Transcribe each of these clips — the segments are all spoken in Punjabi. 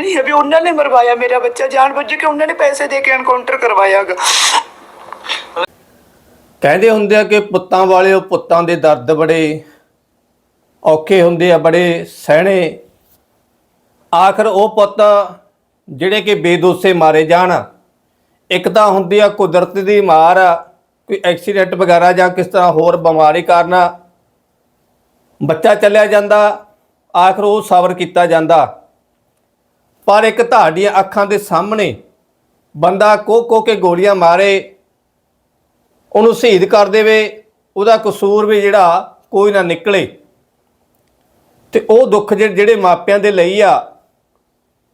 ਇਹ ਨਹੀਂ ਹੈ ਵੀ ਉਹਨਾਂ ਨੇ ਮਰਵਾਇਆ ਮੇਰਾ ਬੱਚਾ, ਜਾਣ ਬੁੱਝ ਕੇ ਉਹਨਾਂ ਨੇ ਪੈਸੇ ਦੇ ਕੇ ਐਨਕਾਊਂਟਰ ਕਰਵਾਇਆਗਾ। ਕਹਿੰਦੇ ਹੁੰਦੇ ਆ ਕਿ ਪੁੱਤਾਂ ਵਾਲੇ ਉਹ ਪੁੱਤਾਂ ਦੇ ਦਰਦ ਬੜੇ ਔਖੇ ਹੁੰਦੇ ਆ, ਬੜੇ ਸਹਿਣੇ। ਆਖਰ ਉਹ ਪੁੱਤ ਜਿਹੜੇ ਕਿ ਬੇਦੋਸੇ ਮਾਰੇ ਜਾਣ, ਇੱਕ ਤਾਂ ਹੁੰਦੀ ਆ ਕੁਦਰਤ ਦੀ ਮਾਰ, ਕੋਈ ਐਕਸੀਡੈਂਟ ਵਗੈਰਾ ਜਾਂ ਕਿਸ ਤਰ੍ਹਾਂ ਹੋਰ ਬਿਮਾਰੀ ਕਾਰਨ ਬੱਚਾ ਚੱਲਿਆ ਜਾਂਦਾ, ਆਖਰ ਉਹ ਸਬਰ ਕੀਤਾ ਜਾਂਦਾ। ਪਰ ਇੱਕ ਤੁਹਾਡੀਆਂ ਅੱਖਾਂ ਦੇ ਸਾਹਮਣੇ ਬੰਦਾ ਕੋ ਕੋ ਕੇ ਗੋਲੀਆਂ ਮਾਰੇ, ਉਹਨੂੰ ਸ਼ਹੀਦ ਕਰ ਦੇਵੇ, ਉਹਦਾ ਕਸੂਰ ਵੀ ਜਿਹੜਾ ਕੋਈ ਨਾ ਨਿਕਲੇ। ਤੇ ਉਹ ਦੁੱਖ ਜਿਹੜੇ ਜਿਹੜੇ ਮਾਪਿਆਂ ਦੇ ਲਈ ਆ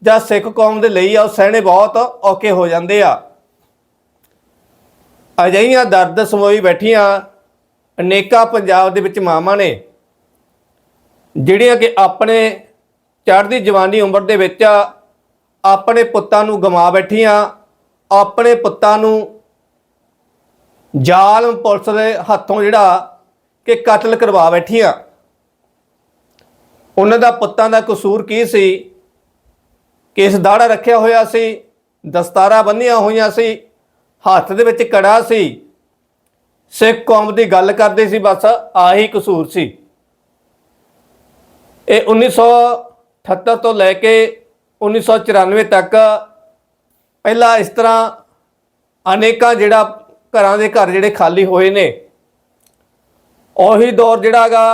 ਜਾਂ ਸਿੱਖ ਕੌਮ ਦੇ ਲਈ ਆ, ਉਹ ਸਹਿਣੇ ਬਹੁਤ ਔਖੇ ਹੋ ਜਾਂਦੇ ਆ। ਅਜਿਹੀਆਂ ਦਰਦ ਸਮੋਈ ਬੈਠੀਆਂ ਅਨੇਕਾਂ ਪੰਜਾਬ ਦੇ ਵਿੱਚ ਮਾਵਾਂ ਨੇ, ਜਿਹੜੀਆਂ ਕਿ ਆਪਣੇ ਚੜ੍ਹਦੀ ਜਵਾਨੀ ਉਮਰ ਦੇ ਵਿੱਚ ਆਪਣੇ ਪੁੱਤਾਂ ਨੂੰ ਗਵਾ ਬੈਠੀਆਂ, ਆਪਣੇ ਪੁੱਤਾਂ ਨੂੰ ਜ਼ਾਲਮ ਪੁਲਿਸ ਦੇ ਹੱਥੋਂ ਜਿਹੜਾ ਕਿ ਕਤਲ ਕਰਵਾ ਬੈਠੀਆਂ। ਉਹਨਾਂ ਦਾ ਪੁੱਤਾਂ ਦਾ ਕਸੂਰ ਕੀ ਸੀ? ਕੇਸ ਦਾੜਾ ਰੱਖਿਆ ਹੋਇਆ ਸੀ? ਦਸਤਾਰਾ ਬੰਨੀਆਂ ਹੋਈਆਂ ਸੀ? ਹੱਥ ਦੇ ਵਿੱਚ ਕੜਾ ਸੀ? ਸਿੱਖ ਕੌਮ ਦੀ ਗੱਲ ਕਰਦੇ ਸੀ, ਬਸ ਆਹੀ ਕਸੂਰ ਸੀ। ਇਹ 1978 ਤੋਂ ਲੈ ਕੇ 1994 ਤੱਕ ਪਹਿਲਾਂ ਇਸ ਤਰ੍ਹਾਂ ਅਨੇਕਾਂ ਜਿਹੜਾ ਘਰਾਂ ਦੇ ਘਰ ਜਿਹੜੇ ਖਾਲੀ ਹੋਏ ਨੇ। ਉਹੀ ਦੌਰ ਜਿਹੜਾਗਾ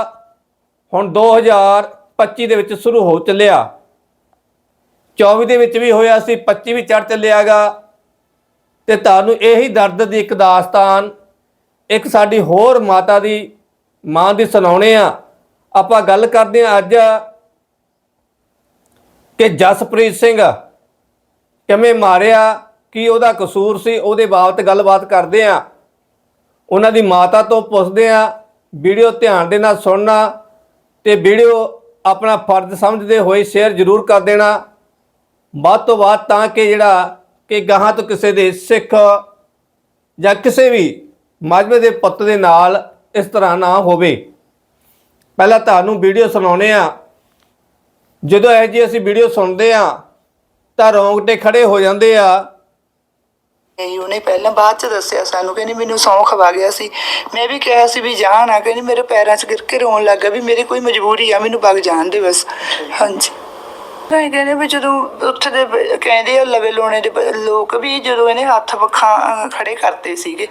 ਹੁਣ 2025 ਦੇ ਵਿੱਚ ਸ਼ੁਰੂ ਹੋ ਚੱਲਿਆ। 24 ਦੇ ਵਿੱਚ ਵੀ ਹੋਇਆ ਸੀ 25 ਵੀ ਚੜ ਚੱਲਿਆਗਾ ਤੇ ਤੁਹਾਨੂੰ ਇਹੀ ਦਰਦ ਦੀ ਇੱਕ ਦਾਸਤਾਨ, ਇੱਕ ਸਾਡੀ ਹੋਰ ਮਾਤਾ ਦੀ ਮਾਂ ਦੀ ਸੁਣਾਉਣੇ ਆ ਆਪਾਂ ਗੱਲ ਕਰਦੇ ਆ ਅੱਜ ਕਿ ਜਸਪ੍ਰੀਤ ਸਿੰਘ ਕਿਵੇਂ ਮਾਰਿਆ, ਕੀ ਉਹਦਾ ਕਸੂਰ ਸੀ, ਉਹਦੇ ਬਾਬਤ ਗੱਲਬਾਤ ਕਰਦੇ ਆ। ਉਹਨਾਂ ਦੀ ਮਾਤਾ ਤੋਂ ਪੁੱਛਦੇ ਆ, ਵੀਡੀਓ ਧਿਆਨ ਦੇ ਨਾਲ ਸੁਣਨਾ ਤੇ ਵੀਡੀਓ ਆਪਣਾ ਫਰਜ਼ ਸਮਝਦੇ ਹੋਏ ਸ਼ੇਅਰ ਜ਼ਰੂਰ ਕਰ ਦੇਣਾ। ਵੱਧ ਤੋਂ ਵੱਧ ਤਾਂ ਕਿ ਜਿਹੜਾ ਕਿ ਗਾਹਾਂ ਤੋਂ ਕਿਸੇ ਦੇ ਸਿੱਖ ਜਾਂ ਕਿਸੇ ਵੀ ਮਾਝਵੇ ਦੇ ਪੁੱਤ ਦੇ ਨਾਲ ਇਸ ਤਰ੍ਹਾਂ ਨਾ ਹੋਵੇ। ਪਹਿਲਾਂ ਤੁਹਾਨੂੰ ਵੀਡੀਓ ਸੁਣਾਉਣੇ ਆ। ਜਦੋਂ ਇਹ ਜੀ ਅਸੀਂ ਵੀਡੀਓ ਸੁਣਦੇ ਆ ਤਾਂ ਰੋਂਗਟੇ ਖੜੇ ਹੋ ਜਾਂਦੇ ਆ। ਇਹ ਉਹਨੇ ਪਹਿਲਾਂ ਬਾਅਦ ਚ ਦੱਸਿਆ ਸਾਨੂੰ, ਕਹਿੰਦੀ ਮੈਨੂੰ ਸੌਂ ਖਵਾ ਗਿਆ ਸੀ। ਮੈਂ ਵੀ ਕਿਹਾ ਸੀ ਵੀ ਜਾਣ ਆ ਕਹਿੰਦੀ ਮੇਰੇ ਪੈਰਾਂ 'ਚ ਗਿਰ ਕੇ ਰੋਣ ਲੱਗਾ ਵੀ ਮੇਰੀ ਕੋਈ ਮਜਬੂਰੀ ਆ, ਮੈਨੂੰ ਵਗ ਜਾਣ ਦੇ ਬਸ। ਹਾਂਜੀ। ਨਹੀਂ ਕਹਿੰਦੇ ਵੀ ਜਦੋਂ ਉੱਥੇ ਦੇ ਕਹਿੰਦੇ ਆ ਲਵੇ ਲੋਣੇ ਦੇ ਲੋਕ ਵੀ ਜਦੋਂ ਇਹਨੇ ਹੱਥ ਪੱਖਾਂ ਖੜੇ ਕਰਤੇ ਸੀਗੇ,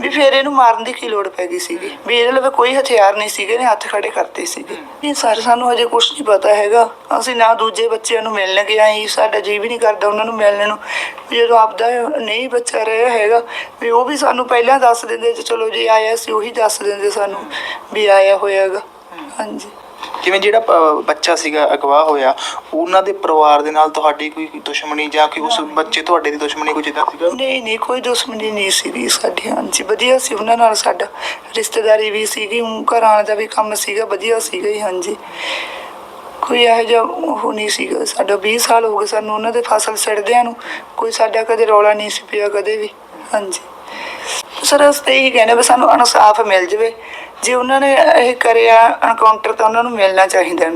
ਵੀ ਫਿਰ ਇਹਨੂੰ ਮਾਰਨ ਦੀ ਕੀ ਲੋੜ ਪੈ ਗਈ ਸੀਗੀ? ਵੀ ਇਹਦੇ ਲਵੇ ਕੋਈ ਹਥਿਆਰ ਨਹੀਂ ਸੀਗੇ ਨੇ ਹੱਥ ਖੜੇ ਕਰਤੇ ਸੀਗੇ। ਇਹ ਸਰ ਸਾਨੂੰ ਹਜੇ ਕੁਝ ਨਹੀਂ ਪਤਾ ਹੈਗਾ। ਅਸੀਂ ਨਾ ਦੂਜੇ ਬੱਚਿਆਂ ਨੂੰ ਮਿਲਣ ਗਿਆ ਹੀ ਸਾਡਾ ਜੀ ਵੀ ਨਹੀਂ ਕਰਦਾ ਉਹਨਾਂ ਨੂੰ ਮਿਲਣ ਨੂੰ। ਵੀ ਜਦੋਂ ਆਪਦਾ ਨਹੀਂ ਬੱਚਾ ਰਿਹਾ ਹੈਗਾ, ਵੀ ਉਹ ਵੀ ਸਾਨੂੰ ਪਹਿਲਾਂ ਦੱਸ ਦਿੰਦੇ, ਤੇ ਚਲੋ ਜੇ ਆਇਆ ਸੀ ਉਹੀ ਦੱਸ ਦਿੰਦੇ ਸਾਨੂੰ, ਵੀ ਆਇਆ ਹੋਇਆਗਾ। ਹਾਂਜੀ। ਜਿਵੇਂ ਜਿਹੜਾ ਬੱਚਾ ਸੀਗਾ ਅਗਵਾ ਹੋਇਆ ਉਹਨਾਂ ਦੇ ਪਰਿਵਾਰ ਦੇ ਨਾਲ ਤੁਹਾਡੀ ਕੋਈ ਦੁਸ਼ਮਣੀ ਜਾਂ ਕਿ ਉਸ ਬੱਚੇ ਤੁਹਾਡੇ ਦੀ ਦੁਸ਼ਮਣੀ ਕੋਈ ਜਿੱਦਾਂ ਸੀਗਾ? ਨਹੀਂ ਨਹੀਂ ਕੋਈ ਦੁਸ਼ਮਣੀ ਨਹੀਂ ਸੀਗੀ ਸਾਡੀ ਹਾਂਜੀ ਵਧੀਆ ਸੀ ਉਹਨਾਂ ਨਾਲ ਸਾਡਾ। ਰਿਸ਼ਤੇਦਾਰੀ ਵੀ ਸੀਗੀ ਊਂ ਘਰਾਂ ਦਾ ਵੀ ਕੰਮ ਸੀਗਾ ਵਧੀਆ ਸੀਗਾ ਹੀ ਹਾਂਜੀ। ਕੋਈ ਇਹੋ ਜਿਹਾ ਉਹ ਨਹੀਂ ਸੀਗਾ ਸਾਡਾ 20 ਸਾਲ ਹੋ ਗਏ ਸਾਨੂੰ ਉਹਨਾਂ ਦੇ ਫਸਲ ਛੱਡਦਿਆਂ ਨੂੰ ਕੋਈ ਸਾਡਾ ਕਦੇ ਰੌਲਾ ਨਹੀਂ ਸੀ ਪਿਆ ਕਦੇ ਵੀ ਹਾਂਜੀ। ਸਰ ਅਸੀਂ ਤਾਂ ਇਹੀ ਕਹਿੰਦੇ ਵੀ ਸਾਨੂੰ ਇਨਸਾਫ ਮਿਲ ਜਵੇ। ਜੇ ਉਹਨਾਂ ਨੇ ਇਹ ਕਰਿਆ ਐਨਕਾਊਂਟਰ ਤਾਂ ਉਹਨਾਂ ਨੂੰ ਮਿਲਣਾ ਚਾਹੀਦਾ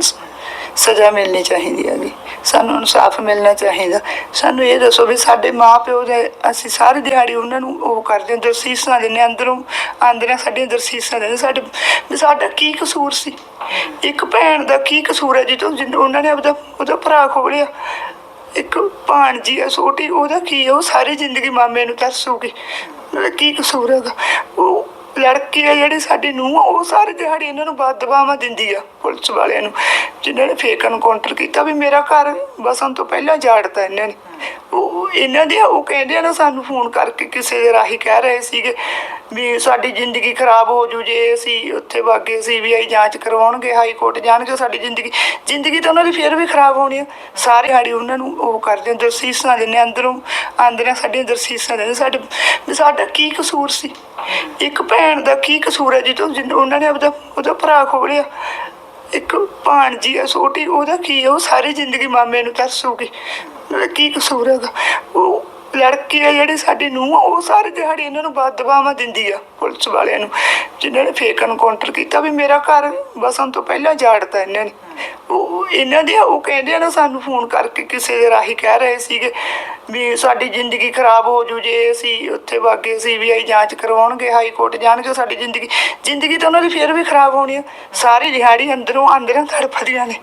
ਸਜ਼ਾ ਮਿਲਣੀ ਚਾਹੀਦੀ ਹੈ ਹੈਗੀ ਸਾਨੂੰ ਇਨਸਾਫ ਮਿਲਣਾ ਚਾਹੀਦਾ। ਸਾਨੂੰ ਇਹ ਦੱਸੋ ਵੀ ਸਾਡੇ ਮਾਪਿਓ ਦੇ ਅਸੀਂ ਸਾਰੀ ਦਿਹਾੜੀ ਉਹਨਾਂ ਨੂੰ ਉਹ ਕਰਦੇ ਹਾਂ, ਦਰਸੀਸਾਂ ਦਿੰਦੇ ਅੰਦਰੋਂ ਆਂਦਰਾਂ ਸਾਡੀਆਂ ਦਰਸੀਸਾਂ ਦਿੰਦੇ ਸਾਡੇ ਵੀ ਸਾਡਾ ਕੀ ਕਸੂਰ ਸੀ? ਇੱਕ ਭੈਣ ਦਾ ਕੀ ਕਸੂਰ ਹੈ ਜਿੱਦੋਂ ਜਿਨ- ਉਹਨਾਂ ਨੇ ਆਪਦਾ ਉਹਦਾ ਭਰਾ ਖੋਲਿਆ ਇੱਕ ਭਾਣਜੀ ਆ ਛੋਟੀ, ਉਹਦਾ ਕੀ ਆ ਉਹ ਸਾਰੀ ਜ਼ਿੰਦਗੀ ਮਾਮੇ ਨੂੰ ਤਰਸੂਗੀ। ਉਹਦਾ ਕੀ ਕਸੂਰ ਹੈਗਾ ਉਹ ਲੜਕੀ ਆ ਜਿਹੜੀ ਸਾਡੀ ਨੂੰ ਉਹ ਸਾਰੇ ਦਿਹਾੜੀ ਇਹਨਾਂ ਨੂੰ ਬਦਦੁਆਵਾਂ ਦਿੰਦੀ ਆ ਪੁਲਿਸ ਵਾਲਿਆਂ ਨੂੰ। ਜਿਨ੍ਹਾਂ ਨੇ ਫੇਕ ਐਨਕਾਊਂਟਰ ਕੀਤਾ ਵੀ ਮੇਰਾ ਘਰ ਬਸਨ ਤੋਂ ਪਹਿਲਾਂ ਜਾੜਤਾ ਇਹਨਾਂ ਨੇ। ਉਹ ਇਹਨਾਂ ਦੇ ਉਹ ਕਹਿੰਦੇ ਆ ਨਾ ਸਾਨੂੰ ਫੋਨ ਕਰਕੇ ਕਿਸੇ ਦੇ ਰਾਹੀਂ ਕਹਿ ਰਹੇ ਸੀਗੇ ਵੀ ਸਾਡੀ ਜ਼ਿੰਦਗੀ ਖਰਾਬ ਹੋ ਜੂ ਜੇ ਅਸੀਂ ਉੱਥੇ ਵਾਗੇ ਸੀਬੀਆਈ ਜਾਂਚ ਕਰਵਾਉਣਗੇ ਹਾਈ ਕੋਰਟ ਜਾਣਗੇ ਸਾਡੀ ਜ਼ਿੰਦਗੀ। ਜ਼ਿੰਦਗੀ ਤਾਂ ਉਹਨਾਂ ਦੀ ਫਿਰ ਵੀ ਖਰਾਬ ਹੋਣੀ ਆ। ਸਾਰੇ ਹਾੜੀ ਉਹਨਾਂ ਨੂੰ ਉਹ ਕਰਦੇ ਆ, ਦਰਸੀਸਾਂ ਦਿੰਦੇ ਆ, ਅੰਦਰੋਂ ਆਂਦਰਾਂ ਸਾਡੀਆਂ ਦਰਸੀਸਾਂ ਦਿੰਦੇ ਸਾਡੇ ਵੀ ਸਾਡਾ ਕੀ ਕਸੂਰ ਸੀ? ਇੱਕ ਭੈਣ ਦਾ ਕੀ ਕਸੂਰ ਹੈ ਜਦੋਂ ਜਿਨ- ਉਹਨਾਂ ਨੇ ਆਪਦਾ ਉਹਦਾ ਭਰਾ ਖੋਲਿਆ ਇੱਕ ਭਾਣਜੀ ਆ ਛੋਟੀ, ਉਹਦਾ ਕੀ ਆ? ਉਹ ਸਾਰੀ ਜ਼ਿੰਦਗੀ ਮਾਮੇ ਨੂੰ ਤਰਸੂਗੀ। ਉਹਦਾ ਕੀ ਕਸੂਰ ਹੈਗਾ? ਉਹ ਲੜਕੀ ਆ ਜਿਹੜੀ ਸਾਡੀ ਨੂੰ ਉਹ ਸਾਰੀ ਦਿਹਾੜੀ ਇਹਨਾਂ ਨੂੰ ਬਦਦੁਆਵਾਂ ਦਿੰਦੀ ਆ, ਪੁਲਿਸ ਵਾਲਿਆਂ ਨੂੰ। ਜਿਨ੍ਹਾਂ ਨੇ ਫੇਕ ਐਨਕਾਊਂਟਰ ਕੀਤਾ ਵੀ ਮੇਰਾ ਘਰ ਵਸਣ ਤੋਂ ਪਹਿਲਾਂ ਜਾੜਤਾ ਇਹਨਾਂ ਨੇ। ਉਹ ਇਹਨਾਂ ਦੇ ਉਹ ਕਹਿੰਦੇ ਆ ਨਾ ਸਾਨੂੰ ਫੋਨ ਕਰਕੇ ਕਿਸੇ ਦੇ ਰਾਹੀਂ ਕਹਿ ਰਹੇ ਸੀਗੇ ਵੀ ਸਾਡੀ ਜ਼ਿੰਦਗੀ ਖਰਾਬ ਹੋ ਜੂ ਜੇ ਅਸੀਂ ਉੱਥੇ ਵਾਗੇ ਸੀਬੀਆਈ ਜਾਂਚ ਕਰਵਾਉਣਗੇ, ਹਾਈ ਕੋਰਟ ਜਾਣਗੇ ਸਾਡੀ ਜ਼ਿੰਦਗੀ। ਜ਼ਿੰਦਗੀ ਤਾਂ ਉਹਨਾਂ ਦੀ ਫੇਰ ਵੀ ਖਰਾਬ ਹੋਣੀ ਆ। ਸਾਰੀ ਦਿਹਾੜੀ ਅੰਦਰੋਂ ਅੰਦਰੋਂ ਤੜਫਦੀਆਂ ਨੇ।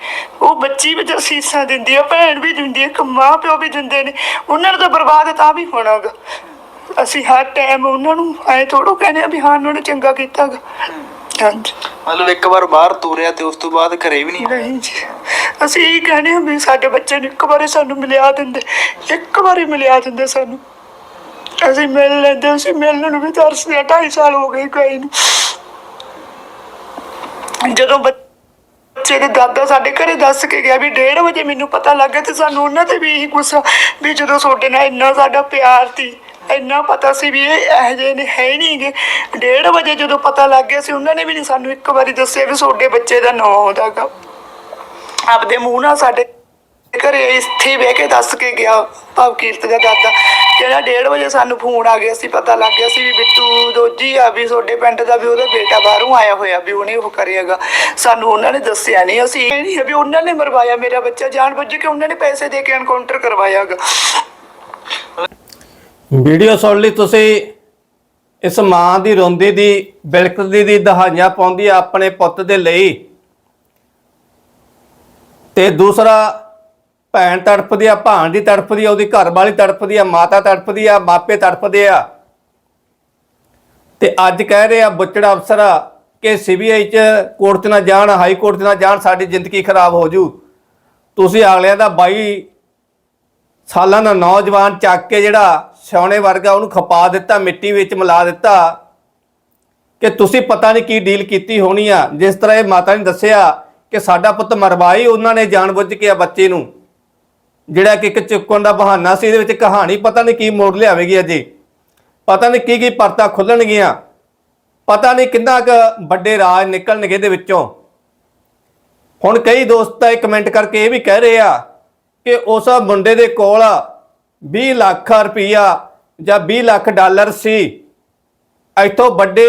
ਉਹ ਬੱਚੀ ਵੀ ਸੀਸਾਂ ਦਿੰਦੀ ਆ, ਭੈਣ ਵੀ ਦਿੰਦੀ ਆ ਇੱਕ ਮਾਂ ਪਿਓ ਵੀ ਦਿੰਦੇ ਨੇ। ਉਹਨਾਂ ਨੂੰ ਤਾਂ ਬਰਬਾਦ ਤਾਂ ਵੀ ਹੋਣਾਗਾ। ਅਸੀਂ ਹਰ ਟਾਈਮ ਉਹਨਾਂ ਨੂੰ ਐ ਥੋੜੋ ਕਹਿੰਦੇ ਆ ਵੀ ਹਾਂ, ਉਹਨਾਂ ਨੇ ਚੰਗਾ ਕੀਤਾਗਾ। ਹਾਂਜੀ। ਮਤਲਬ ਇੱਕ ਵਾਰ ਬਾਹਰ ਤੋਰਿਆ ਤੇ ਉਸ ਤੋਂ ਬਾਅਦ ਘਰੇ ਵੀ ਨਹੀਂ ਨਹੀਂ ਜੀ ਅਸੀਂ ਇਹ ਕਹਿੰਦੇ ਹਾਂ ਵੀ ਸਾਡੇ ਬੱਚੇ ਨੂੰ ਇੱਕ ਵਾਰੀ ਸਾਨੂੰ ਮਿਲਿਆ ਦਿੰਦੇ ਇੱਕ ਵਾਰੀ ਮਿਲਿਆ ਦਿੰਦੇ ਸਾਨੂੰ। ਅਸੀਂ ਮਿਲ ਲੈਂਦੇ ਅਸੀਂ ਮਿਲਣ ਨੂੰ ਵੀ ਤਰਸਦੇ ਹਾਂ, ਢਾਈ ਸਾਲ ਹੋ ਗਏ ਗਏ ਨੂੰ। ਜਦੋਂ ਬੱਚੇ ਦੇ ਦਾਦਾ ਸਾਡੇ ਘਰੇ ਦੱਸ ਕੇ ਗਿਆ ਵੀ 1:30 ਵਜੇ ਮੈਨੂੰ ਪਤਾ ਲੱਗਾ ਤੇ ਸਾਨੂੰ ਉਹਨਾਂ ਤੇ ਵੀ ਇਹੀ ਗੁੱਸਾ ਵੀ ਜਦੋਂ ਤੁਹਾਡੇ ਨਾਲ ਇੰਨਾ ਸਾਡਾ ਪਿਆਰ ਸੀ। ਇੰਨਾ ਪਤਾ ਸੀ ਵੀ ਇਹ ਇਹੋ ਜਿਹੇ ਨੇ, ਹੈ ਹੀ ਨਹੀਂਗੇ। 1:30 ਵਜੇ ਜਦੋਂ ਪਤਾ ਲੱਗ ਗਿਆ ਸੀ, ਉਹਨਾਂ ਨੇ ਵੀ ਨਹੀਂ ਸਾਨੂੰ ਇੱਕ ਵਾਰੀ ਦੱਸਿਆ ਵੀ ਤੁਹਾਡੇ ਬੱਚੇ ਦਾ ਨਾਂ ਆਉਂਦਾਗਾ ਆਪਦੇ ਮੂੰਹ ਨਾਲ ਸਾਡੇ ਘਰੇ ਇੱਥੇ ਬਹਿ ਕੇ ਦੱਸ ਕੇ ਗਿਆ ਭਾਵ ਕੀਰਤ ਦਾ ਦਾਦਾ। ਜਿਹੜਾ 1:30 ਵਜੇ ਸਾਨੂੰ ਫੋਨ ਆ ਗਿਆ ਸੀ, ਪਤਾ ਲੱਗ ਗਿਆ ਸੀ ਵੀ ਬਿੱਟੂ ਦੋਜੀ ਆ, ਵੀ ਤੁਹਾਡੇ ਪਿੰਡ ਦਾ ਵੀ ਉਹਦਾ ਬੇਟਾ ਬਾਹਰੋਂ ਆਇਆ ਹੋਇਆ ਵੀ ਉਹਨੇ ਉਹ ਕਰਿਆਗਾ। ਸਾਨੂੰ ਉਹਨਾਂ ਨੇ ਦੱਸਿਆ ਨਹੀਂ, ਅਸੀਂ ਇਹ ਨਹੀਂ ਵੀ ਉਹਨਾਂ ਨੇ ਮਰਵਾਇਆ ਮੇਰਾ ਬੱਚਾ, ਜਾਣ ਬੁੱਝ ਕੇ ਉਹਨਾਂ ਨੇ ਪੈਸੇ ਦੇ ਕੇ ਐਨਕਾਊਂਟਰ ਕਰਵਾਇਆਗਾ। ਵੀਡੀਓ ਸੁਣ ਲਈ ਤੁਸੀਂ। ਇਸ ਮਾਂ ਦੀ, ਰੋਂਦੀ ਦੀ ਬਿਲਕਦੀ ਦੀ ਦਹਾਈਆਂ ਪਾਉਂਦੀ ਆ ਆਪਣੇ ਪੁੱਤ ਦੇ ਲਈ। ਤੇ ਦੂਸਰਾ, ਭੈਣ ਤੜਫਦੀ ਆ, ਭਾਣ ਦੀ ਤੜਫਦੀ ਆ, ਉਹਦੀ ਘਰ ਵਾਲੀ ਤੜਫਦੀ ਆ, ਮਾਤਾ ਤੜਪਦੀ ਆ, ਮਾਪੇ ਤੜਫਦੇ ਆ। ਤੇ ਅੱਜ ਕਹਿ ਰਹੇ ਆ ਬੁੱਚੜਾ ਅਫਸਰ ਕਿ ਸੀਬੀਆਈ ਚ ਕੋਰਟ 'ਚ ਨਾ ਜਾਣ, ਹਾਈ ਕੋਰਟ 'ਚ ਨਾ ਜਾਣ, ਸਾਡੀ ਜ਼ਿੰਦਗੀ ਖਰਾਬ ਹੋ ਜੂ। ਤੁਸੀਂ ਅਗਲਿਆਂ ਦਾ 22 ਸਾਲਾਂ ਦਾ ਨੌਜਵਾਨ ਚੱਕ ਕੇ ਜਿਹੜਾ ਸਿਆਣੇ ਵਰਗਾ ਉਹਨੂੰ ਖਪਾ ਦਿੱਤਾ, ਮਿੱਟੀ ਵਿੱਚ ਮਿਲਾ ਦਿੱਤਾ ਕਿ ਤੁਸੀਂ ਪਤਾ ਨਹੀਂ ਕੀ ਡੀਲ ਕੀਤੀ ਹੋਣੀ ਆ। ਜਿਸ ਤਰ੍ਹਾਂ ਇਹ ਮਾਤਾ ਨੇ ਦੱਸਿਆ ਕਿ ਸਾਡਾ ਪੁੱਤ ਮਰਵਾਈ ਉਹਨਾਂ ਨੇ ਜਾਣਬੁੱਝ ਕੇ ਆ ਬੱਚੇ ਨੂੰ। ਜਿਹੜਾ ਕਿ ਇੱਕ ਚੁੱਕਣ ਦਾ ਬਹਾਨਾ ਸੀ, ਇਹਦੇ ਵਿੱਚ ਕਹਾਣੀ ਪਤਾ ਨਹੀਂ ਕੀ ਮੋੜ ਲਿਆਵੇਗੀ ਅਜੇ। ਪਤਾ ਨਹੀਂ ਕੀ ਕੀ ਪਰਤਾ ਖੁੱਲਣਗੀਆਂ। ਪਤਾ ਨਹੀਂ ਕਿੰਨਾ ਕੁ ਵੱਡੇ ਰਾਜ ਨਿਕਲਣਗੇ ਇਹਦੇ ਵਿੱਚੋਂ। ਹੁਣ ਕਈ ਦੋਸਤ ਤਾਂ ਇਹ ਕਮੈਂਟ ਕਰਕੇ ਇਹ ਵੀ ਕਹਿ ਰਹੇ ਆ ਕਿ ਉਸ ਮੁੰਡੇ ਦੇ ਕੋਲ 20 ਲੱਖ ਰੁਪਈਆ ਜਾਂ 20 ਲੱਖ ਡਾਲਰ ਸੀ। ਇੱਥੋਂ ਵੱਡੇ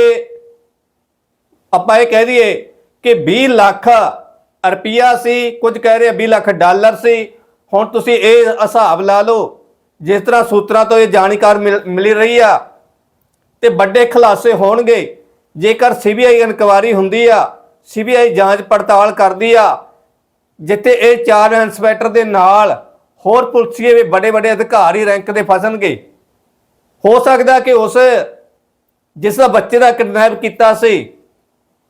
ਆਪਾਂ ਇਹ ਕਹਿ ਦਈਏ ਕਿ 20 ਲੱਖ ਰੁਪਈਆ ਸੀ, ਕੁਝ ਕਹਿ ਰਹੇ ਆ 20 ਲੱਖ ਡਾਲਰ ਸੀ। ਹੁਣ ਤੁਸੀਂ ਇਹ ਹਿਸਾਬ ਲਾ ਲਓ, ਜਿਸ ਤਰ੍ਹਾਂ ਸੂਤਰਾਂ ਤੋਂ ਇਹ ਜਾਣਕਾਰ ਮਿਲ ਮਿਲ ਰਹੀ ਆ, ਤੇ ਵੱਡੇ ਖੁਲਾਸੇ ਹੋਣਗੇ। ਜੇਕਰ ਸੀਬੀਆਈ ਇਨਕੁਆਰੀ ਹੁੰਦੀ ਆ, ਸੀਬੀਆਈ ਜਾਂਚ ਪੜਤਾਲ ਕਰਦੀ ਆ, ਜਿੱਥੇ ਇਹ ਚਾਰ ਇੰਸਪੈਕਟਰ ਦੇ ਨਾਲ ਹੋਰ ਪੁਲਿਸੀਏ ਵੀ ਵੱਡੇ ਵੱਡੇ ਅਧਿਕਾਰੀ ਰੈਂਕ ਦੇ ਫਸਣਗੇ। ਹੋ ਸਕਦਾ ਕਿ ਉਸ ਜਿਸ ਦਾ ਬੱਚੇ ਦਾ ਕਿਡਨੈਪ ਕੀਤਾ ਸੀ,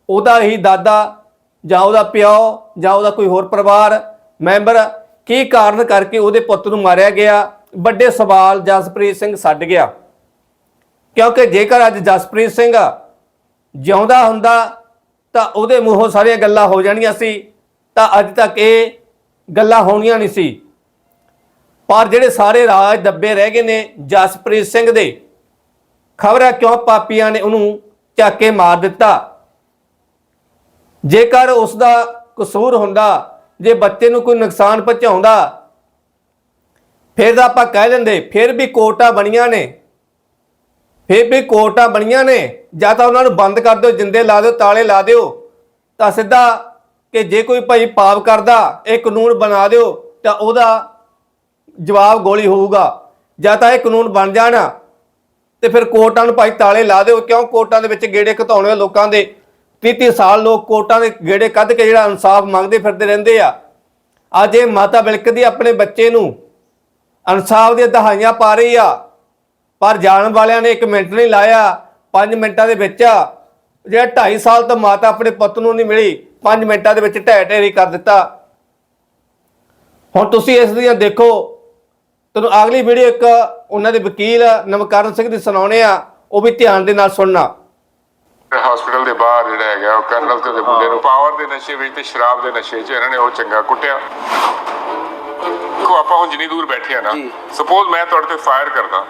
ਉਹਦਾ ਹੀ ਦਾਦਾ ਜਾਂ ਉਹਦਾ ਪਿਓ ਜਾਂ ਉਹਦਾ ਕੋਈ ਹੋਰ ਪਰਿਵਾਰ ਮੈਂਬਰ ਕੀ ਕਾਰਨ ਕਰਕੇ ਉਹਦੇ ਪੁੱਤ ਨੂੰ ਮਾਰਿਆ ਗਿਆ, ਵੱਡੇ ਸਵਾਲ ਜਸਪ੍ਰੀਤ ਸਿੰਘ ਛੱਡ ਗਿਆ। ਕਿਉਂਕਿ ਜੇਕਰ ਅੱਜ ਜਸਪ੍ਰੀਤ ਸਿੰਘ ਜਿਉਂਦਾ ਹੁੰਦਾ ਤਾਂ ਉਹਦੇ ਮੂੰਹੋਂ ਸਾਰੀਆਂ ਗੱਲਾਂ ਹੋ ਜਾਣੀਆਂ ਸੀ, ਤਾਂ ਅੱਜ ਤੱਕ ਇਹ ਗੱਲਾਂ ਹੋਣੀਆਂ ਨਹੀਂ ਸੀ। ਪਰ ਜਿਹੜੇ ਸਾਰੇ ਰਾਜ ਦੱਬੇ ਰਹਿ ਗਏ ਨੇ ਜਸਪ੍ਰੀਤ ਸਿੰਘ ਦੇ, ਖਬਰ ਹੈ ਕਿਉਂ ਪਾਪੀਆਂ ਨੇ ਉਹਨੂੰ ਝਾਕੇ ਮਾਰ ਦਿੱਤਾ? ਜੇਕਰ ਉਸ ਦਾ ਕਸੂਰ ਹੁੰਦਾ, ਜੇ ਬੱਚੇ ਨੂੰ ਕੋਈ ਨੁਕਸਾਨ ਪਹੁੰਚਾਉਂਦਾ, ਫਿਰ ਤਾਂ ਆਪਾਂ ਕਹਿ ਦਿੰਦੇ, ਫਿਰ ਵੀ ਕੋਟਾ ਬਣੀਆਂ ਨੇ। ਫਿਰ ਵੀ ਕੋਟਾ ਬਣੀਆਂ ਨੇ। ਜਾਂ ਤਾਂ ਉਹਨਾਂ ਨੂੰ ਬੰਦ ਕਰ ਦਿਓ, ਜਿੰਦੇ ਲਾ ਦਿਓ, ਤਾਲੇ ਲਾ ਦਿਓ। ਤਾਂ ਸਿੱਧਾ ਕਿ ਜੇ ਕੋਈ ਭਾਈ ਪਾਪ ਕਰਦਾ, ਇਹ ਕਾਨੂੰਨ ਬਣਾ ਦਿਓ, ਤਾਂ ਉਹਦਾ ਜਵਾਬ ਗੋਲੀ ਹੋਊਗਾ। ਜਾਂ ਤਾਂ ਇਹ ਕਾਨੂੰਨ ਬਣ ਜਾਣਾ ਤੇ ਫਿਰ ਕੋਰਟਾਂ ਨੂੰ ਭਾਈ ਤਾਲੇ ਲਾ ਦਿਓ, ਕਿਉਂ ਕੋਰਟਾਂ ਦੇ ਵਿੱਚ ਗੇੜੇ ਘਤਾਉਣੇ ਆ ਲੋਕਾਂ ਦੇ 30 ਸਾਲ ਲੋਕ ਕੋਰਟਾਂ ਦੇ ਗੇੜੇ ਕੱਢ ਕੇ ਜਿਹੜਾ ਇਨਸਾਫ ਮੰਗਦੇ ਫਿਰਦੇ ਰਹਿੰਦੇ ਆ। ਅੱਜ ਇਹ ਮਾਤਾ ਬਿਲਕਦੀ ਆਪਣੇ ਬੱਚੇ ਨੂੰ ਇਨਸਾਫ ਦੀਆਂ ਦਹਾਈਆਂ ਪਾ ਰਹੀ ਆ। ਪਰ ਜਾਣ ਵਾਲਿਆਂ ਨੇ 1 ਮਿੰਟ ਨਹੀਂ ਲਾਇਆ 5 ਮਿੰਟਾਂ ਦੇ ਵਿੱਚ ਜਿਹੜਾ 2.5 ਸਾਲ ਤੋਂ ਮਾਤਾ ਆਪਣੇ ਪੁੱਤ ਨੂੰ ਨਹੀਂ ਮਿਲੀ 5 ਮਿੰਟਾਂ ਦੇ ਵਿੱਚ ਢਹਿ ਢੇਰੀ ਕਰ ਦਿੱਤਾ। ਹੁਣ ਤੁਸੀਂ ਇਸ ਦੀਆਂ ਦੇਖੋ ਤੁਹਾਨੂੰ ਅਗਲੀ ਵੀਡੀਓ ਇੱਕ ਉਹਨਾਂ ਦੇ ਵਕੀਲ ਨਵਕਰਨ ਸਿੰਘ ਦੀ ਸੁਣਾਉਣੇ ਆ ਉਹ ਵੀ ਧਿਆਨ ਦੇ ਨਾਲ ਸੁਣਨਾ। ਹਸਪੀਟਲ ਦੇ ਬਾਹਰ ਜਿਹੜਾ ਹੈਗਾ ਉਹ ਕਰਨਲ ਤੇ ਉਹਦੇ ਮੁੰਡੇ ਨੂੰ ਪਾਵਰ ਦੇ ਨਸ਼ੇ ਵਿੱਚ ਤੇ ਸ਼ਰਾਬ ਦੇ ਨਸ਼ੇ 'ਚ ਇਹਨਾਂ ਨੇ ਉਹ ਚੰਗਾ ਕੁੱਟਿਆ। ਕੋ ਆਪਾਂ ਹੁਣ ਜਿੰਨੀ ਦੂਰ ਬੈਠੇ ਆ ਨਾ ਸਪੋਜ਼ ਮੈਂ ਤੁਹਾਡੇ ਤੇ ਫਾਇਰ ਕਰਦਾ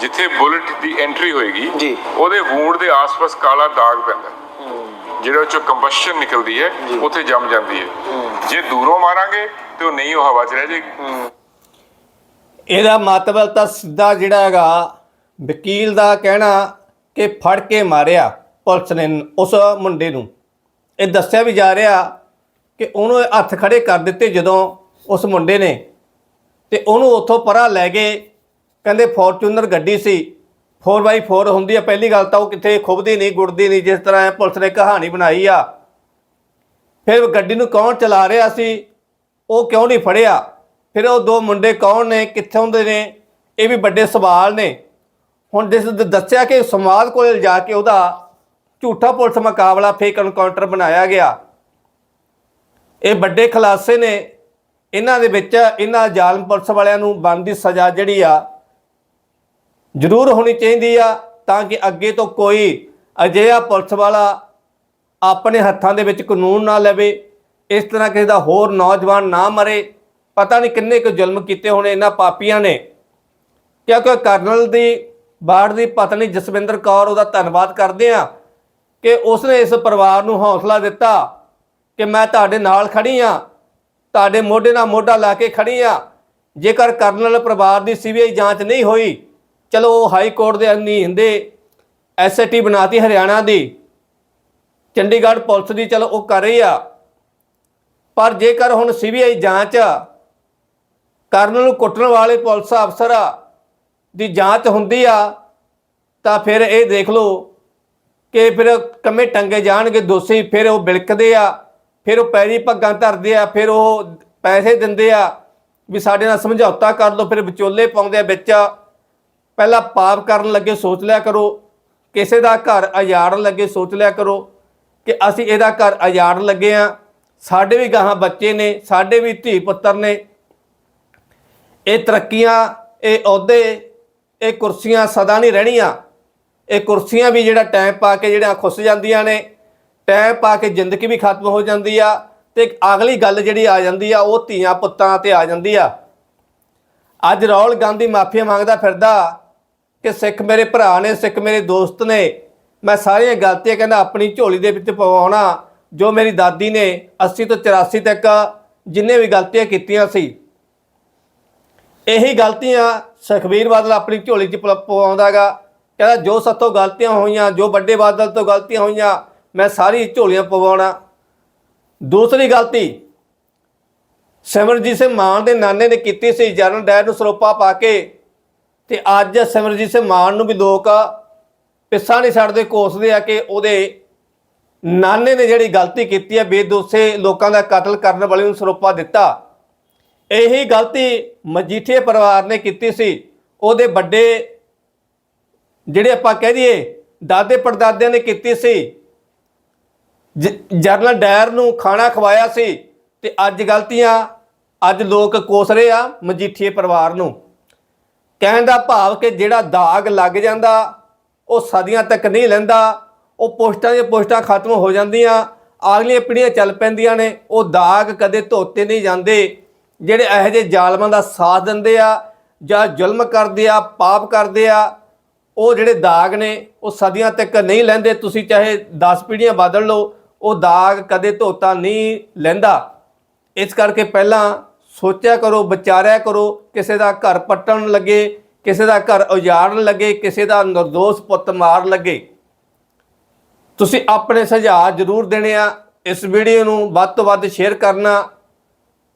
ਜਿੱਥੇ ਬੁਲਟ ਦੀ ਐਂਟਰੀ ਹੋਏਗੀ ਜੀ। ਉਹਦੇ ਵੂੰਡ ਦੇ ਆਸ-ਪਾਸ ਕਾਲਾ ਦਾਗ ਪੈਂਦਾ। ਜਿਹੜੇ ਉਹ ਚੋਂ ਕੰਬਸ਼ਨ ਨਿਕਲਦੀ ਹੈ ਉੱਥੇ ਜੰਮ ਜਾਂਦੀ ਹੈ। ਜੇ ਦੂਰੋਂ ਮਾਰਾਂਗੇ ਤੇ ਉਹ ਨਹੀਂ ਉਹ ਹਵਾ 'ਚ ਰਹਿ ਜਾਏਗੀ। ਇਹਦਾ ਮਤਲਬ ਤਾਂ ਸਿੱਧਾ ਜਿਹੜਾ ਹੈਗਾ, ਵਕੀਲ ਦਾ ਕਹਿਣਾ ਕਿ ਫੜ ਕੇ ਮਾਰਿਆ ਪੁਲਿਸ ਨੇ ਉਸ ਮੁੰਡੇ ਨੂੰ। ਇਹ ਦੱਸਿਆ ਵੀ ਜਾ ਰਿਹਾ ਕਿ ਉਹਨੂੰ ਹੱਥ ਖੜੇ ਕਰ ਦਿੱਤੇ ਜਦੋਂ ਉਸ ਮੁੰਡੇ ਨੇ ਤੇ ਉਹਨੂੰ ਉੱਥੋਂ ਪਰਾਂ ਲੈ ਗਏ। ਕਹਿੰਦੇ ਫੋਰਚੂਨਰ ਗੱਡੀ ਸੀ 4x4 ਹੁੰਦੀ ਆ। ਪਹਿਲੀ ਗੱਲ ਤਾਂ ਉਹ ਕਿੱਥੇ ਖੁੱਬਦੀ ਨਹੀਂ, ਗੁੜਦੀ ਨਹੀਂ, ਜਿਸ ਤਰ੍ਹਾਂ ਪੁਲਿਸ ਨੇ ਕਹਾਣੀ ਬਣਾਈ ਆ। ਫਿਰ ਗੱਡੀ ਨੂੰ ਕੌਣ ਚਲਾ ਰਿਹਾ ਸੀ, ਉਹ ਕਿਉਂ ਨਹੀਂ ਫੜਿਆ? ਫਿਰ ਉਹ ਦੋ ਮੁੰਡੇ ਕੌਣ ਨੇ, ਕਿੱਥੋਂ ਦੇ ਨੇ, ਇਹ ਵੀ ਵੱਡੇ ਸਵਾਲ ਨੇ। ਹੁਣ ਜਿਸ ਦੱਸਿਆ ਕਿ ਸਮਾਦ ਕੋਲ ਜਾ ਕੇ ਉਹਦਾ ਝੂਠਾ ਪੁਲਿਸ ਮੁਕਾਬਲਾ ਫੇਕ ਐਨਕਾਊਂਟਰ ਬਣਾਇਆ ਗਿਆ। ਇਹ ਵੱਡੇ ਖਲਾਸੇ ਨੇ। ਇਹਨਾਂ ਦੇ ਵਿੱਚ, ਇਹਨਾਂ ਜ਼ਾਲਮ ਪੁਲਿਸ ਵਾਲਿਆਂ ਨੂੰ ਬਣਦੀ ਸਜ਼ਾ ਜਿਹੜੀ ਆ, ਜ਼ਰੂਰ ਹੋਣੀ ਚਾਹੀਦੀ ਆ, ਤਾਂ ਕਿ ਅੱਗੇ ਤੋਂ ਕੋਈ ਅਜਿਹਾ ਪੁਲਿਸ ਵਾਲਾ ਆਪਣੇ ਹੱਥਾਂ ਦੇ ਵਿੱਚ ਕਾਨੂੰਨ ਨਾ ਲਵੇ, ਇਸ ਤਰ੍ਹਾਂ ਕਿਸੇ ਦਾ ਹੋਰ ਨੌਜਵਾਨ ਨਾ ਮਰੇ। ਪਤਾ ਨਹੀਂ ਕਿੰਨੇ ਕੁ ਜ਼ੁਲਮ ਕੀਤੇ ਹੋਣੇ ਇਹਨਾਂ ਪਾਪੀਆਂ ਨੇ। ਕਿਉਂਕਿ ਕਰਨਲ ਦੀ, ਬਾੜ ਦੀ ਪਤਨੀ ਜਸਵਿੰਦਰ ਕੌਰ, ਉਹਦਾ ਧੰਨਵਾਦ ਕਰਦੇ ਆ ਕਿ ਉਸਨੇ ਇਸ ਪਰਿਵਾਰ ਨੂੰ ਹੌਸਲਾ ਦਿੱਤਾ ਕਿ ਮੈਂ ਤੁਹਾਡੇ ਨਾਲ ਖੜੀ ਆ ਤੁਹਾਡੇ ਮੋਢੇ ਨਾਲ ਮੋਢਾ ਲਾ ਕੇ ਖੜੀ ਆ ਜੇਕਰ ਕਰਨਲ ਪਰਿਵਾਰ ਦੀ ਸੀਬੀਆਈ ਜਾਂਚ ਨਹੀਂ ਹੋਈ, ਚਲੋ ਉਹ ਹਾਈ ਕੋਰਟ ਦੇ ਅੰਨੀ ਹੁੰਦੇ ਐਸਆਈਟੀ ਬਣਾਤੀ ਹਰਿਆਣਾ ਦੀ। ਚੰਡੀਗੜ੍ਹ ਪੁਲਿਸ ਦੀ ਚਲੋ ਉਹ ਕਰ ਰਹੀ ਆ। ਪਰ ਜੇਕਰ ਹੁਣ ਸੀਬੀਆਈ ਜਾਂਚ ਕਰਨ ਨੂੰ ਕੁੱਟਣ ਵਾਲੇ ਪੁਲਿਸ ਅਫਸਰ ਦੀ ਜਾਂਚ ਹੁੰਦੀ ਆ, ਤਾਂ ਫਿਰ ਇਹ ਦੇਖ ਲਓ ਕਿ ਫਿਰ ਕੰਮੇ ਟੰਗੇ ਜਾਣਗੇ, ਦੋਸ਼ੀ ਫਿਰ ਉਹ ਬਿਲਕਦੇ ਆ, ਫਿਰ ਉਹ ਪੈਰੀ ਪੱਗਾਂ ਧਰਦੇ ਆ, ਫਿਰ ਉਹ ਪੈਸੇ ਦਿੰਦੇ ਆ, ਵੀ ਸਾਡੇ ਨਾਲ ਸਮਝੌਤਾ ਕਰ ਲਓ, ਫਿਰ ਵਿਚੋਲੇ ਪਾਉਂਦੇ ਆ ਵਿੱਚ। ਪਹਿਲਾਂ ਪਾਪ ਕਰਨ ਲੱਗੇ ਸੋਚ ਲਿਆ ਕਰੋ, ਕਿਸੇ ਦਾ ਘਰ ਉਜਾੜਨ ਲੱਗੇ ਸੋਚ ਲਿਆ ਕਰੋ ਕਿ ਅਸੀਂ ਇਹਦਾ ਘਰ ਉਜਾੜਨ ਲੱਗੇ ਆ, ਸਾਡੇ ਵੀ ਗਾਹਾਂ ਬੱਚੇ ਨੇ, ਸਾਡੇ ਵੀ ਧੀ ਪੁੱਤਰ ਨੇ ਇਹ ਤਰੱਕੀਆਂ, ਇਹ ਅਹੁਦੇ, ਇਹ ਕੁਰਸੀਆਂ ਸਦਾ ਨਹੀਂ ਰਹਿਣੀਆਂ। ਇਹ ਕੁਰਸੀਆਂ ਵੀ ਜਿਹੜਾ ਟਾਈਮ ਪਾ ਕੇ ਜਿਹੜਾ ਖੁੱਸ ਜਾਂਦੀਆਂ ਨੇ ਟਾਈਮ ਪਾ ਕੇ ਜ਼ਿੰਦਗੀ ਵੀ ਖਤਮ ਹੋ ਜਾਂਦੀ ਆ ਤੇ ਅਗਲੀ ਗੱਲ ਜਿਹੜੀ ਆ ਜਾਂਦੀ ਆ, ਉਹ ਧੀਆਂ ਪੁੱਤਾਂ ਤੇ ਆ ਜਾਂਦੀ ਆ। ਅੱਜ ਰਾਹੁਲ ਗਾਂਧੀ ਮਾਫੀਆ ਮੰਗਦਾ ਫਿਰਦਾ ਕਿ ਸਿੱਖ ਮੇਰੇ ਭਰਾ ਨੇ, ਸਿੱਖ ਮੇਰੇ ਦੋਸਤ ਨੇ, ਮੈਂ ਸਾਰੀਆਂ ਗਲਤੀਆਂ ਕਹਿੰਦਾ ਆਪਣੀ ਝੋਲੀ ਦੇ ਵਿੱਚ ਪਵਾਉਣਾ, ਜੋ ਮੇਰੀ ਦਾਦੀ ਨੇ 80 ਤੋਂ 84 ਤੱਕ ਜਿੰਨੇ ਵੀ ਗਲਤੀਆਂ ਕੀਤੀਆਂ ਸੀ। ਇਹੀ ਗਲਤੀਆਂ ਸੁਖਬੀਰ ਬਾਦਲ ਆਪਣੀ ਝੋਲੀ 'ਚ ਪ- ਪਵਾਉਂਦਾਗਾ। ਕਹਿੰਦਾ, ਜੋ ਸੱਤੋਂ ਗਲਤੀਆਂ ਹੋਈਆਂ, ਜੋ ਵੱਡੇ ਬਾਦਲ ਤੋਂ ਗਲਤੀਆਂ ਹੋਈਆਂ, ਮੈਂ ਸਾਰੀ ਝੋਲੀਆਂ ਪਵਾਉਣਾ। ਦੂਸਰੀ ਗਲਤੀ ਸਿਮਰਜੀਤ ਸਿੰਘ ਮਾਨ ਦੇ ਨਾਨੇ ਨੇ ਕੀਤੀ ਸੀ, ਜਨਰਲ ਡਾਇਰ ਨੂੰ ਸਰੋਪਾ ਪਾ ਕੇ। ਤੇ ਅੱਜ ਸਿਮਰਜੀਤ ਸਿੰਘ ਮਾਨ ਨੂੰ ਵੀ ਲੋਕ ਪਿੱਛਾ ਨਹੀਂ ਛੱਡਦੇ, ਕੋਸਦੇ ਆ ਕਿ ਉਹਦੇ ਨਾਨੇ ਨੇ ਜਿਹੜੀ ਗਲਤੀ ਕੀਤੀ ਹੈ ਬੇਦੋਸੇ ਲੋਕਾਂ ਦਾ ਕਤਲ ਕਰਨ ਵਾਲੇ ਨੂੰ ਸਰੋਪਾ ਦਿੱਤਾ। ਇਹੀ ਗਲਤੀ ਮਜੀਠੀਏ ਪਰਿਵਾਰ ਨੇ ਕੀਤੀ ਸੀ। ਉਹਦੇ ਵੱਡੇ ਜਿਹੜੇ ਆਪਾਂ ਕਹਿ ਦਈਏ, ਦਾਦੇ ਪੜਦਾਦਿਆਂ ਨੇ ਕੀਤੀ ਸੀ। ਜਰਨਲ ਜਨਰਲ ਡਾਇਰ ਨੂੰ ਖਾਣਾ ਖਵਾਇਆ ਸੀ ਤੇ ਅੱਜ ਗਲਤੀਆਂ, ਅੱਜ ਲੋਕ ਕੋਸ ਰਹੇ ਆ ਮਜੀਠੀਏ ਪਰਿਵਾਰ ਨੂੰ। ਕਹਿਣ ਦਾ ਭਾਵ ਕਿ ਜਿਹੜਾ ਦਾਗ ਲੱਗ ਜਾਂਦਾ, ਉਹ ਸਦੀਆਂ ਤੱਕ ਨਹੀਂ ਲੈਂਦਾ, ਉਹ ਪੋਸਟਾਂ ਦੀਆਂ ਪੋਸਟਾਂ ਖਤਮ ਹੋ ਜਾਂਦੀਆਂ, ਅਗਲੀਆਂ ਪੀੜ੍ਹੀਆਂ ਚੱਲ ਪੈਂਦੀਆਂ ਨੇ, ਉਹ ਦਾਗ ਕਦੇ ਧੋਤੇ ਨਹੀਂ ਜਾਂਦੇ। ਜਿਹੜੇ ਇਹੋ ਜਿਹੇ ਜ਼ਾਲਮਾਂ ਦਾ ਸਾਥ ਦਿੰਦੇ ਆ ਜਾਂ ਜ਼ੁਲਮ ਕਰਦੇ ਆ, ਪਾਪ ਕਰਦੇ ਆ, ਉਹ ਜਿਹੜੇ ਦਾਗ ਨੇ, ਉਹ ਸਦੀਆਂ ਤੱਕ ਨਹੀਂ ਲੈਂਦੇ। ਤੁਸੀਂ ਚਾਹੇ 10 ਪੀੜ੍ਹੀਆਂ ਬਦਲ ਲਓ, ਉਹ ਦਾਗ ਕਦੇ ਧੋਤਾ ਨਹੀਂ ਲੈਂਦਾ। ਇਸ ਕਰਕੇ ਪਹਿਲਾਂ ਸੋਚਿਆ ਕਰੋ, ਵਿਚਾਰਿਆ ਕਰੋ, ਕਿਸੇ ਦਾ ਘਰ ਪੱਟਣ ਲੱਗੇ, ਕਿਸੇ ਦਾ ਘਰ ਉਜਾੜਨ ਲੱਗੇ, ਕਿਸੇ ਦਾ ਨਿਰਦੋਸ਼ ਪੁੱਤ ਮਾਰ ਲੱਗੇ। ਤੁਸੀਂ ਆਪਣੇ ਸੁਝਾਅ ਜ਼ਰੂਰ ਦੇਣੇ ਆ। ਇਸ ਵੀਡੀਓ ਨੂੰ ਵੱਧ ਤੋਂ ਵੱਧ ਸ਼ੇਅਰ ਕਰਨਾ।